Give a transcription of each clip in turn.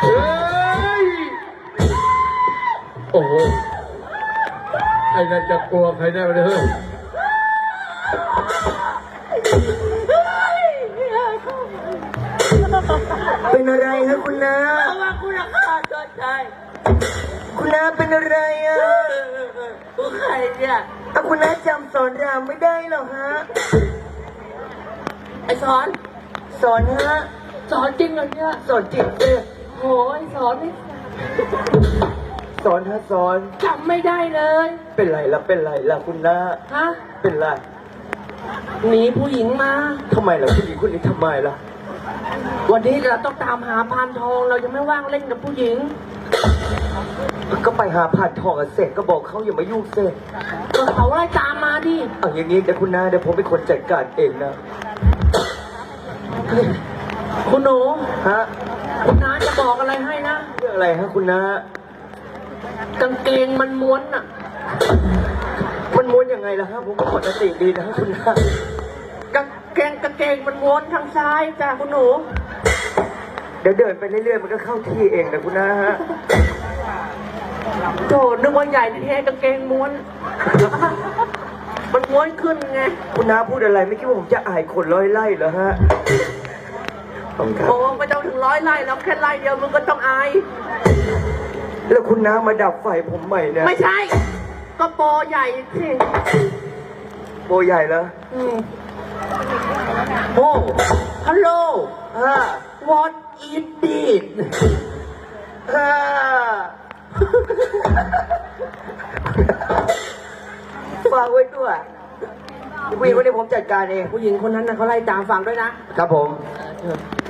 เฮ้ย โอ้โหไอ้นั่นจะกลัวใครได้ไหมเนี่ยเฮ้ยเป็นอะไรฮะคุณนาเพราะว่าคุณราคาเกินใจคุณนาเป็นอะไรอะผู้ใครเนี่ยอะคุณนาจำสอนรามไม่ได้เหรอฮะ ไอสอน สอนฮะ สอนจริงเหรอเนี่ยสอนจิตเลย โหยสอนนี่สอนฮะสอนจำไม่ได้เลย เป็นไรล่ะเป็นไรล่ะคุณนาฮะ เป็นไรหนีผู้หญิงมา ทำไมล่ะผู้หญิงคนนี้ทำไมล่ะ วันนี้เราต้องตามหาพานทอง เรายังไม่ว่างเล่นกับผู้หญิง ก็ไปหาผ่านทองกับเสร็จก็บอกเขาอย่ามายุ่งเสร็จก็เขาไล่ตามมาดิเอาอย่างนี้เดี๋ยวคุณนาเดี๋ยวผมเป็นคนจัดการเองนะ คุณหนูฮะ คุณน้าจะบอกอะไรให้นะ เรื่องอะไรฮะคุณนากางเกงมันม้วนอะ มันม้วนยังไงล่ะฮะผมก็ปกติดีนะฮะคุณนากางเกงกางเกงมันม้วนทางซ้ายจ้ะคุณหนู เดี๋ยวเดินไปเรื่อยๆมันก็เข้าที่เองนะคุณนาฮะโจนึกว่าใหญ่ที่แท้กางเกงม้วน มันม้วนขึ้นไง คุณน้าพูดอะไรไม่คิดว่าผมจะอายคนร้อยไล่เหรอฮะข อบคุณครับ โอ้ไม่ต้องถึงร้อยไร่แล้วแค่ไร่เดียวมึงก็ต้องอาย แล้วคุณน้ามาดับไฟผมใหม่เนี่ยไม่ใช่ ก็โปรใหญ่สิโบใหญ่แล้วอืมโอ้ฮัลโหลฮ่า what is this ฮ่าฝากไว้ด้วยผู้หญิงคนนี้ผมจัดการเองผู้หญิงคนนั้นนะเขาไล่ตามฟังด้วยนะครับผม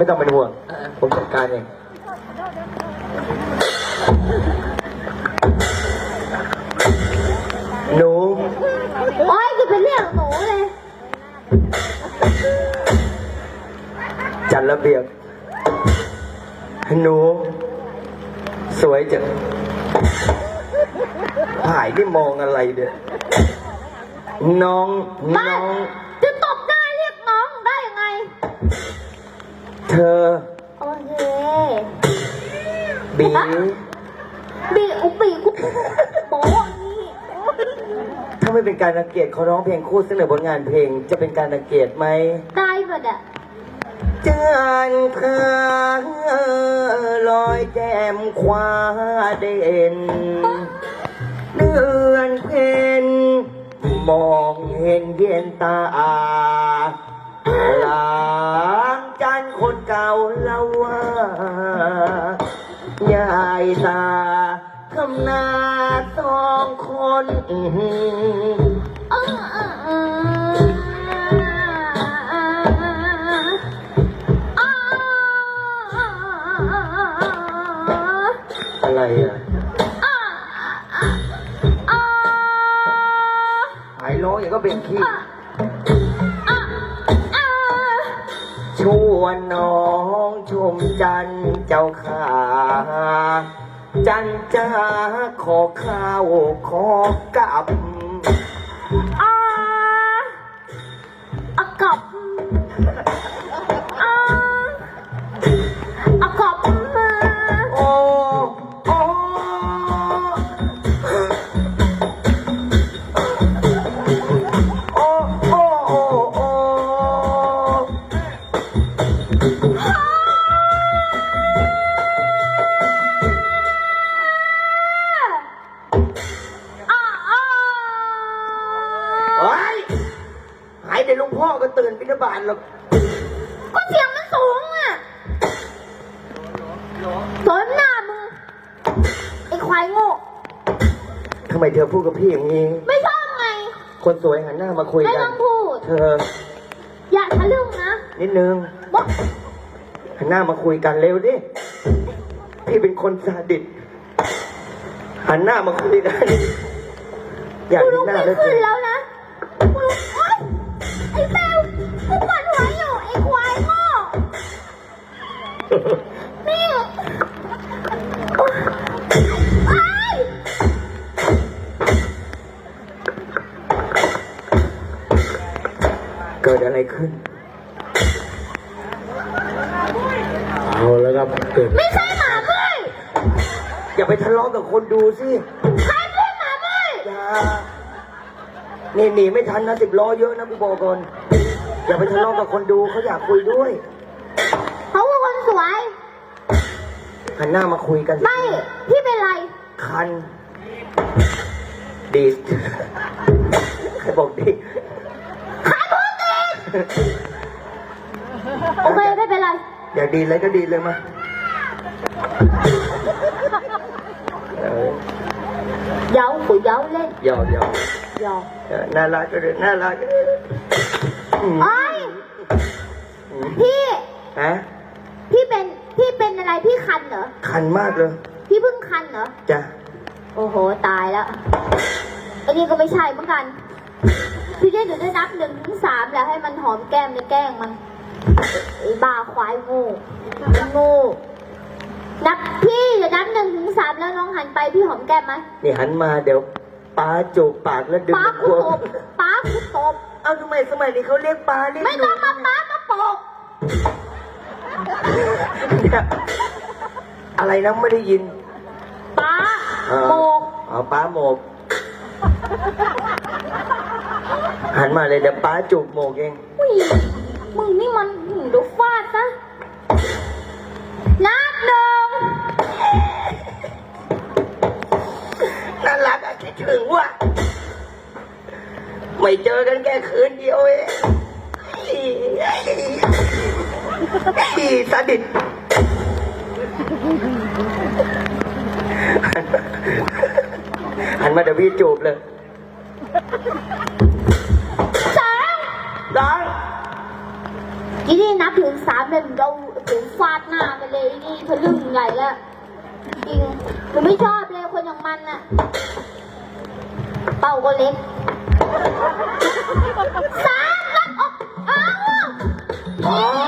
ไม่ต้องเป็นห่วง ผมจัดการเองหนู โอ้ยจะเป็นเรื่องของหนูเลย จัดระเบียบ หนู สวยจังถ่ายนี่มองอะไรเด้อน้องบ้าน้อง เธอ โอเคบีบีอุปีกุโป๊ะนี่ถ้าไม่เป็นการรังเกียจเขาร้องเพลงคู่เสนอบนงานเพลง จะเป็นการรังเกียจไหมได้หมดอะจานเธอลอยแจ่มคว้าเด่น เดือนเพ็ญมองเห็นเย็นตาห อื้อหือะไรอะหายร้องอย่างก็เป็นขี้ชวนน้องชมจันทร์เจ้าขา จันจ้าขอข้าวขอกับ อาอาเฮ้ยหายแต่หลุงพ่อก็ตื่นพิธบาลหรอกก็เสียงมันสูงอะสนหน้ามึงไอ้ควายโง่ทำไมเธอพูดกับพี่อย่างนี้ ไม่ชอบไง คนสวยหันหน้ามาคุยไม่กัต้น องพูด เธอ อย่าทะลึ่งนะนิดนึง บอกหันหน้ามาคุยกันเร็วดิ พี่เป็นคนซาดิส หันหน้ามาคุยกัน อยากกูเห็ลุนกหน้าไม่แล้วขึ้นแล้วนะกูลุกโอ๊ยไอ้เบลกูปวดหัวอยู่ไอ้ควายโง่นี่ไอ้ยเกิดอะไรขึ้น เอาแล้วครับเกิดไม่ใช่หมาเพื่ อนอย่าไปทะเลาะกับคนดูสิใครพูดหมาไม่อย่านี่หนีไม่ทันนะสิบล้อเยอะนะกูบอกก่อนอย่าไปทะเลาะกับคนดูเขาอยากคุยด้วยเขาคือคนสวย หันหน้ามาคุยกันสิไม่พี่เป็นไร คัน ดีดใครบอกดีดใครพูดดีโอเคไม่เป็นไร อยากดีดอะไรก็ดีดเลยมา เออเย้าปุ๋ยเย้าเล่นหยอกหยอกหยอกเออน่ารักก็เลยน่ารักอืมไอ้ยอืมพี่ ฮะพี่เป็น พี่เป็นอะไรพี่คันเหรอ คันมากเลยพี่เพิ่งคันเหรอ จ้ะโอ้โห ตายแล้วอันนี้ก็ไม่ใช่เหมือนกัน พี่เจ๊หนูจะนับหนึ่งถึงสามแล้วให้มันหอมแก้มในแกล้งมันไอ้บ้าควายโง่มันโง่ นับพี่เดี๋ยวนับหนึ่งถึงสามแล้วลองหันไปพี่หอมแก้มไหมนี่หันมาเดี๋ยวป้าจูบปากแล้วดึงป้ามันคุวตบป้าคุตบเอาทำไมสมัยนี้เขาเรียกป้าเรียกไม่หนูต้องมาป้ามาโปกเนี่ยอะไรนะไม่ได้ยินป้าเออโปกอ๋อป้าโหมก หันมาเลยเดี๋ยวป้าจูบโหมกเอง อุ้ยมึงนี่มันหืมเดูฟาดซะนับ ถึงว่ะไม่เจอกันแค่คืนเดียวเองอีสดิตหันมาเดี๋ยวพี่จูบเลยสามดังทีนี่นับถึงสามเลยเราถึงฟาดหน้าไปเลยนี่ทะลึ่งใหญ่แล้วจริงหนูไม่ชอบเลยคนอย่างมันน่ะ เป้าก็เล็กสามรับออกเอา